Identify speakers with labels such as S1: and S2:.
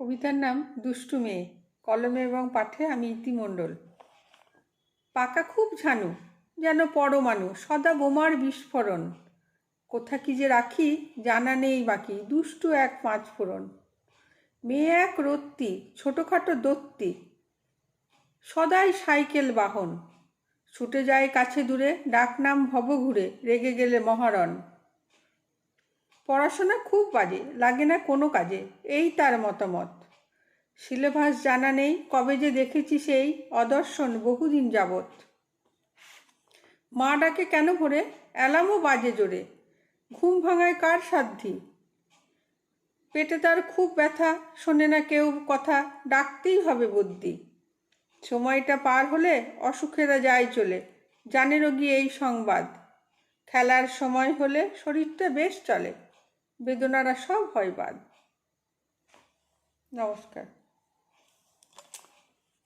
S1: কবিতার নাম দুষ্টু মেয়ে। কলমে এবং পাঠে আমি ইতিমণ্ডল। পাকা খুব ঝানু, যেন পরমাণু, সদা বোমার বিস্ফোরণ। কোথা কি যে রাখি, জানা নেই বাকি, দুষ্টু এক পাঁচ ফোড়ন। মেয়ে এক রত্তি, ছোটোখাটো দত্তি, সদাই সাইকেল বাহন। ছুটে যায় কাছে দূরে ডাকনাম ভব ঘুরে, রেগে গেলে মহারণ। পড়াশোনা খুব বাজে, লাগে না কোনো কাজে, এই তার মতামত। সিলেবাস জানা নেই, কবে যে দেখেছি সেই অদর্শন বহুদিন যাবৎ। মা ডাকে কেন ভরে? অ্যালামও বাজে জোরে। ঘুম ভাঙায় কার সাধ্যি? পেটে তার খুব ব্যথা, শোনে না কেউ কথা, ডাকতেই হবে বুদ্ধি। সময়টা পার হলে অসুখেরা যায় চলে, জানে রোগী এই সংবাদ। খেলার সময় হলে শরীরটা বেশ চলে, বেদনারা সব হয় বাদ। নমস্কার।